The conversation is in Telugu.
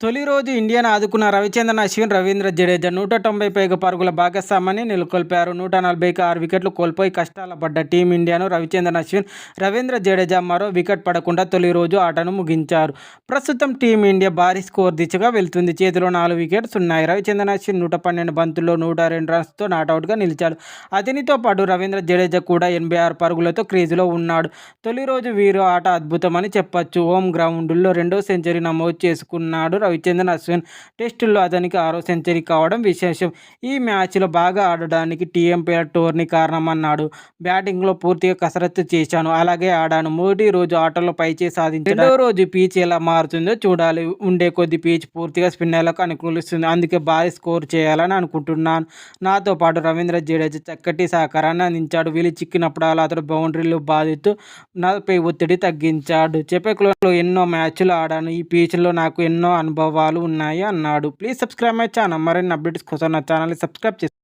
తొలి రోజు ఇండియాను ఆదుకున్న రవిచంద్రన్ అశ్విన్ రవీంద్ర జడేజా నూట తొంభై పైగా పరుగుల భాగస్వామ్యాన్ని నెలకొల్పారు. నూట నలభైకి ఆరు వికెట్లు కోల్పోయి కష్టాల పడ్డ టీమిండియాను రవిచంద్రన్ అశ్విన్ రవీంద్ర జడేజా మరో వికెట్ పడకుండా తొలి రోజు ఆటను ముగించారు. ప్రస్తుతం టీమిండియా భారీ స్కోర్ దిశగా వెళ్తుంది. చేతిలో నాలుగు వికెట్స్ ఉన్నాయి. రవిచంద్రన్ అశ్విన్ నూట పన్నెండు బంతుల్లో నూట రెండు రన్స్తో నాటౌట్గా నిలిచాడు. అతనితో పాటు రవీంద్ర జడేజా కూడా ఎనభై ఆరు పరుగులతో క్రీజులో ఉన్నాడు. తొలి రోజు వీరు ఆట అద్భుతమని చెప్పొచ్చు. హోమ్ గ్రౌండ్లో రెండో సెంచరీ నమోదు చేసుకున్నాడు రవిచంద్రన్ అశ్విన్ టెస్టుల్లో అతనికి ఆరో సెంచరీ కావడం విశేషం. ఈ మ్యాచ్లో బాగా ఆడడానికి టీఎంపీఎల్ టోర్నీ కారణమన్నాడు. బ్యాటింగ్లో పూర్తిగా కసరత్తు చేశాను. అలాగే ఆడాను. మొదటి రోజు ఆటలో పైచే సాధించి రెండో రోజు పీచ్ ఎలా మారుతుందో చూడాలి. ఉండే కొద్ది పీచ్ పూర్తిగా స్పిన్నర్లకు అనుకూలిస్తుంది. అందుకే భారీ స్కోర్ చేయాలని అనుకుంటున్నాను. నాతో పాటు రవీంద్ర జడేజా చక్కటి సహకారాన్ని అందించాడు. వీలు చిక్కినప్పుడు అలా అతడు బౌండరీలు బాధితూ నాపై ఒత్తిడి తగ్గించాడు. చెప్పే ఎన్నో మ్యాచ్లు ఆడాను. ఈ పీచ్లో నాకు ఎన్నో అనుభవం అనుభవాలు ఉన్నాయి అన్నాడు. ప్లీజ్ సబ్స్క్రైబ్ మై ఛానల్ మరిన్ని అప్డేట్స్ కోసం నా ఛానల్ని సబ్స్క్రైబ్ చేసి